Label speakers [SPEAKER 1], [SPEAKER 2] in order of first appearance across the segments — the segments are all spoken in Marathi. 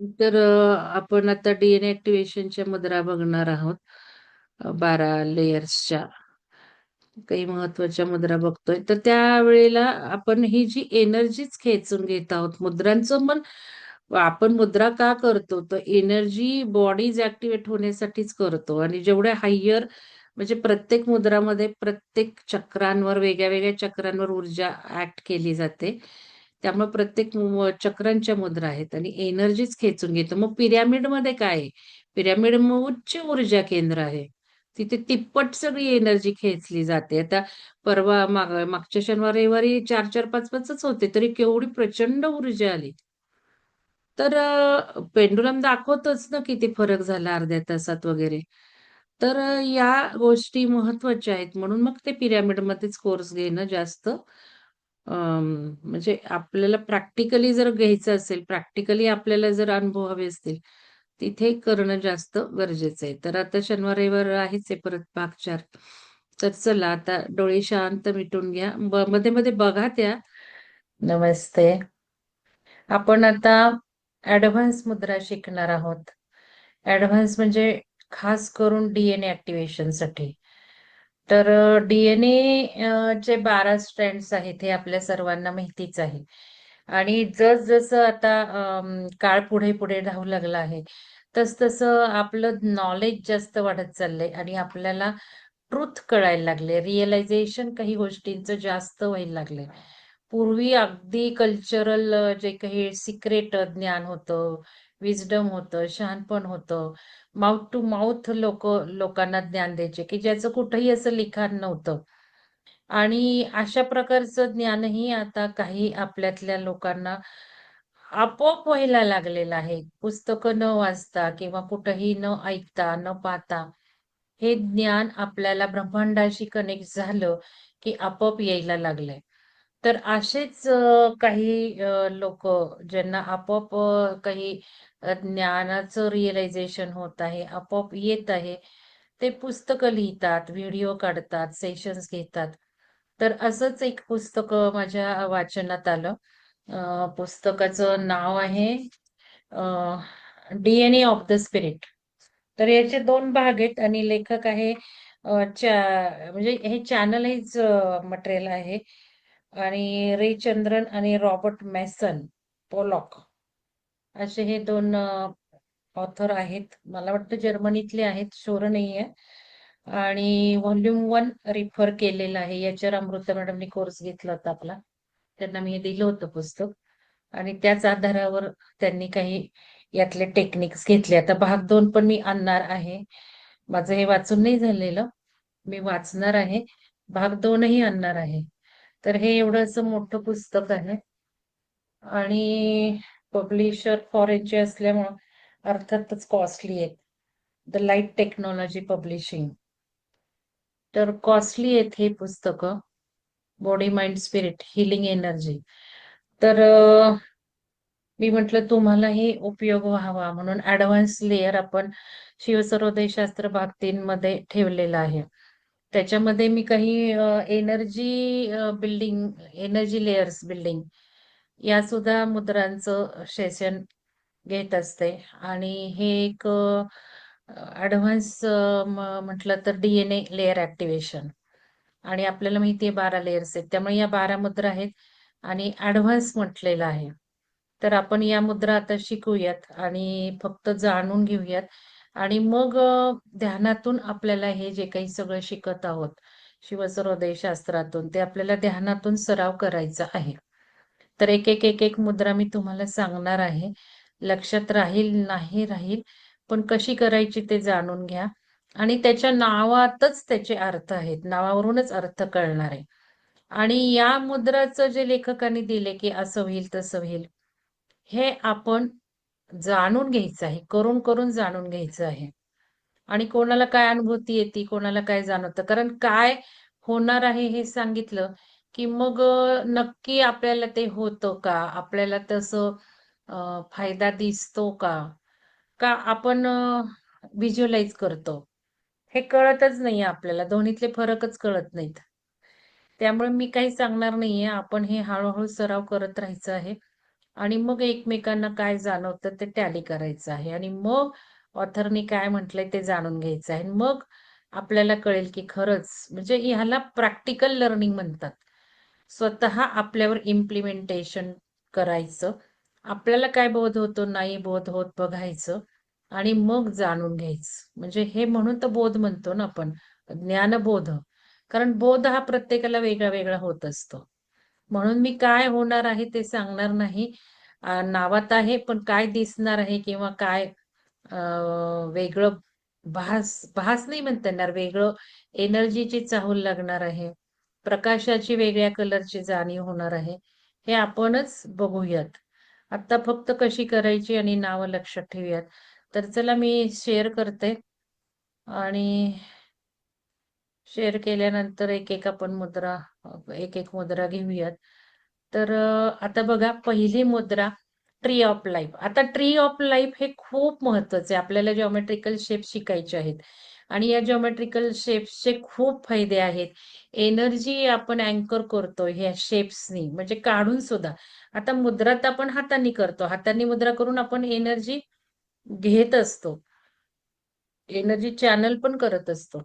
[SPEAKER 1] तर आपण आता डीएनए ऍक्टिव्हेशनच्या मुद्रा बघणार आहोत. बारा लेयर्सच्या. काही महत्त्वाच्या मुद्रा बघतोय. तर त्यावेळेला आपण ही जी एनर्जीच खेचून घेत आहोत. मुद्रांचं पण आपण मुद्रा का करतो? तर एनर्जी बॉडीज ऍक्टिवेट होण्यासाठीच करतो आणि जेवढ्या हायर म्हणजे प्रत्येक मुद्रामध्ये प्रत्येक चक्रांवर, वेगळ्या-वेगळ्या चक्रांवर ऊर्जा ऍक्ट केली जाते. त्यामुळे प्रत्येक चक्रांच्या मुद्रा आहेत आणि एनर्जीच खेचून घेतो. मग पिरॅमिडमध्ये काय आहे? पिरॅमिड मग उच्च ऊर्जा केंद्र आहे. तिथे तिप्पट सगळी एनर्जी खेचली जाते. आता परवा माग मागच्या शनिवार, रविवारी 4-4, 5-5च होते, तरी केवढी प्रचंड ऊर्जा आली. तर पेंडुलम दाखवतच ना किती फरक झाला अर्ध्या तासात वगैरे. तर या गोष्टी महत्त्वाच्या आहेत. म्हणून मग ते पिरॅमिडमध्येच कोर्स घेणं जास्त म्हणजे आपल्याला प्रॅक्टिकली जर घ्यायचं असेल, प्रॅक्टिकली आपल्याला जर अनुभव हवे असतील, तिथे करणं जास्त गरजेचं आहे. तर आता शनिवार, रविवार आहेच आहे परत भाग 4. तर चला आता डोळे शांत मिटून घ्या. मध्ये-मध्ये बघा त्या. नमस्ते. आपण आता ऍडव्हान्स मुद्रा शिकणार आहोत. ऍडव्हान्स म्हणजे खास करून डीएनए ऍक्टिव्हेशनसाठी तर डीएनए चे 12 स्ट्रँड्स आहेत हे आपल्या सर्वांना माहितीच आहे. आणि जसं आता काळ पुढे-पुढे धावू लागला आहे, तस तसं आपलं नॉलेज जास्त वाढत चाललंय आणि आपल्याला ट्रुथ कळायला लागले. रिअलायझेशन काही गोष्टींचं जास्त व्हायला लागलंय. पूर्वी अगदी कल्चरल जे काही सिक्रेट ज्ञान होतं, विजडम होतं, शहाणपण होतं. माउथ टू माउथ लोक लोकांना ज्ञान द्यायचे, की ज्याचं कुठंही असं लिखाण नव्हतं. आणि अशा प्रकारचं ज्ञानही आता काही आपल्यातल्या लोकांना आपोआप व्हायला लागलेलं आहे. पुस्तकं न वाचता किंवा कुठंही न ऐकता, न पाहता हे ज्ञान आपल्याला ब्रह्मांडाशी कनेक्ट झालं, की आपोआप यायला लागलंय. तर असेच काही लोक ज्यांना आपोआप काही ज्ञानाचं रिअलायझेशन होत आहे, आपोआप येत आहे. ते पुस्तकं लिहितात, व्हिडिओ काढतात, सेशन्स घेतात. तर असंच एक पुस्तक माझ्या वाचनात आलं. पुस्तकाचं नाव आहे DNA DNA of the spirit. तर याचे दोन भाग आहेत आणि लेखक आहे म्हणजे हे चॅनलाइज मटेरियल आहे आणि रे चंद्रन आणि रॉबर्ट मॅसन पोलॉक असे हे दोन ऑथर आहेत. मला वाटतं जर्मनीतले आहेत, शोर नाहीये. आणि व्हॉल्यूम वन रिफर केलेलं आहे. याच्यावर अमृता मॅडमनी कोर्स घेतला होता आपला. त्यांना मी हे दिलं होतं पुस्तक आणि त्याच आधारावर त्यांनी काही यातले टेक्निक्स घेतले. आता भाग दोन पण मी आणणार आहे. माझं हे वाचून नाही झालेलं. मी वाचणार आहे. भाग दोनही आणणार आहे. तर हे एवढं असं मोठं पुस्तक आहे. आणि पब्लिशर फॉरेनचे असल्यामुळं अर्थातच कॉस्टली आहेत द लाइट टेक्नॉलॉजी पब्लिशिंग. तर कॉस्टली आहेत हे पुस्तकं. Body, mind, spirit, healing energy. तर मी म्हटलं तुम्हालाही उपयोग व्हावा म्हणून ऍडव्हान्स लेयर आपण शिवसरोदय शास्त्र भाग तीन मध्ये ठेवलेला आहे. त्याच्यामध्ये मी काही energy building, energy layers building या सुद्धा मुद्रांचं सेशन घेत असते आणि हे एक ऍडव्हान्स म्हटलं तर डीएनए लेअर ऍक्टिव्हेशन आणि आपल्याला माहिती आहे 12 लेयर्स आहेत. त्यामुळे या 12 मुद्रा आहेत आणि ऍडव्हान्स म्हटलेलं आहे. तर आपण या मुद्रा आता शिकूयात आणि फक्त जाणून घेऊयात आणि मग ध्यानातून आपल्याला हे जे काही सगळं शिकत आहोत, शिवसर्वोदय शास्त्रातून, ते आपल्याला ध्यानातून सराव करायचा आहे. तर एक, एक, एक, एक मुद्रा मी तुम्हाला सांगणार आहे. लक्षात राहील, नाही राहील, पण कशी करायची ते जाणून घ्या आणि त्याच्या नावातच त्याचे अर्थ आहेत. नावावरूनच अर्थ कळणार आहे. आणि या मुद्राचं जे लेखकांनी दिले, की असं होईल, तसं होईल, हे आपण जाणून घ्यायचं आहे. करून, करून जाणून घ्यायचं आहे. आणि कोणाला काय अनुभूती येते, कोणाला काय जाणवतं. कारण काय होणार आहे हे सांगितलं, की मग नक्की आपल्याला ते होतं का? आपल्याला तसं फायदा दिसतो का? का आपण व्हिज्युअलाइज करतो? हे कळतच नाहीये आपल्याला. दोन्हीतले फरकच कळत नाहीत. त्यामुळे मी काही सांगणार नाहीये. आपण हे हळूहळू सराव करत राहायचं आहे आणि मग एकमेकांना काय जाणवतं ते टॅली करायचं आहे. आणि मग ऑथरनी काय म्हटलंय ते जाणून घ्यायचं आहे. मग आपल्याला कळेल की खरंच म्हणजे ह्याला प्रॅक्टिकल लर्निंग म्हणतात. स्वतः आपल्यावर इम्प्लिमेंटेशन करायचं. आपल्याला काय बोध होतो नाही बोध होत बघायचं. आणि मग जाणून घ्यायचं. म्हणजे हे म्हणून तर बोध म्हणतो ना आपण. ज्ञानबोध. कारण बोध हा प्रत्येकाला वेगळा वेगळा होत असतो. म्हणून मी काय होणार आहे ते सांगणार नाही. नावात आहे पण काय दिसणार आहे किंवा काय वेगळं भास भास नाही म्हणता येणार वेगळं एनर्जीची चाहूल लागणार आहे. प्रकाशाची वेगळ्या कलरची जाणीव होणार आहे. हे आपणच बघूयात. आता फक्त कशी करायची आणि नावं लक्षात ठेवूयात. तर चला मी शेअर करते. आणि शेअर केल्यानंतर एक एक आपण मुद्रा एक एक मुद्रा घेऊयात. तर आता बघा पहिली मुद्रा ट्री ऑफ लाईफ आता ट्री ऑफ लाईफ हे खूप महत्त्वाचे आपल्याला जॉमेट्रिकल शेप शिकायचे आहेत. आणि या जॉमेट्रिकल शेप्सचे खूप फायदे आहेत. एनर्जी आपण अँकर करतो ह्या शेप्सनी म्हणजे काढून सुद्धा. आता मुद्रा तर आपण हातांनी करतो. हातांनी मुद्रा करून आपण एनर्जी घेत असतो. एनर्जी चॅनल पण करत असतो.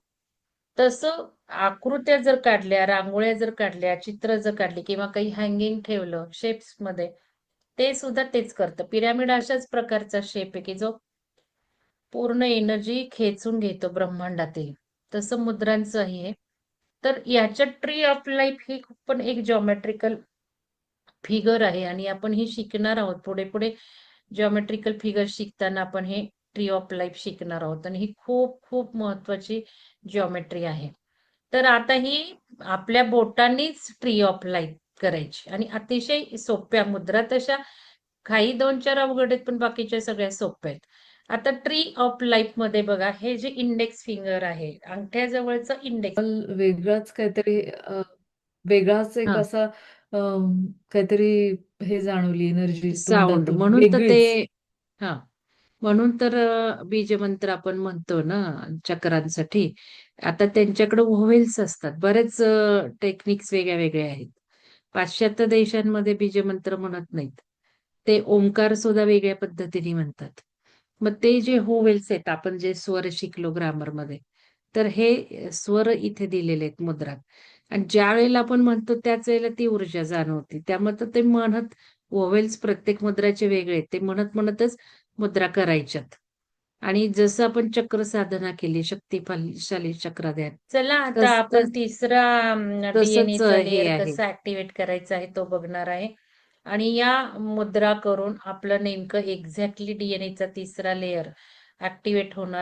[SPEAKER 1] तसं आकृत्या जर काढल्या रांगोळ्या जर काढल्या चित्र जर काढली किंवा काही हँगिंग ठेवलं शेप्समध्ये ते सुद्धा तेच करतं. पिरॅमिड अशाच प्रकारचा शेप आहे की जो पूर्ण एनर्जी खेचून घेतो ब्रह्मांडातील. तसं मुद्रांचं आहे. तर याच्या ट्री ऑफ लाईफ ही पण एक जॉमेट्रिकल फिगर आहे आणि आपण ही शिकणार आहोत. पुढे पुढे जॉमेट्रिकल फिगर शिकताना आपण हे ट्री ऑफ लाईफ शिकणार आहोत. आणि ही खूप खूप महत्वाची जॉमेट्री आहे. तर आता ही आपल्या बोटांनीच ट्री ऑफ लाईफ करायची. आणि अतिशय सोप्या मुद्रा तशा काही दोन चार अवघड आहेत पण बाकीच्या सगळ्या सोप्या आहेत. आता ट्री ऑफ लाईफमध्ये बघा हे जे इंडेक्स फिंगर आहे अंगठ्याजवळचं इंडेक्स
[SPEAKER 2] वेगळाच काहीतरी वेगळाच एक असा काहीतरी हे जाणवली एनर्जी
[SPEAKER 1] साऊंड म्हणून तर ते हा. म्हणून तर बीजमंत्र आपण म्हणतो ना चक्रांसाठी. आता त्यांच्याकडे व्होवेल्स असतात. बरेच टेक्निक्स वेगळ्या वेगळ्या आहेत. पाश्चात्य देशांमध्ये बीजमंत्र म्हणत नाहीत. ते ओंकार सुद्धा वेगळ्या पद्धतीने म्हणतात. मग ते जे होवेल्स आहेत आपण जे स्वर शिकलो ग्रामरमध्ये तर हे स्वर इथे दिलेले आहेत मुद्रात. आणि ज्या वेळेला आपण म्हणतो त्याच वेळेला ती ऊर्जा जाणवते. त्यामुळे तर ते म्हणत ओव्हेल्स प्रत्येक मुद्राचे वेगळे आहेत. ते म्हणत म्हणतच मुद्रा करायच्यात. आणि जसं आपण चक्र साधना केली शक्तिशाली चक्र ध्यान
[SPEAKER 3] चला आता आपण
[SPEAKER 1] तस
[SPEAKER 3] तिसरा कसा ऍक्टिव्हेट करायचा आहे तो बघणार आहे. आणि या मुद्रा करून आपलं नेमकं एक्झॅक्टली डीएनएचा तिसरा लेअर ऍक्टिव्हेट होणार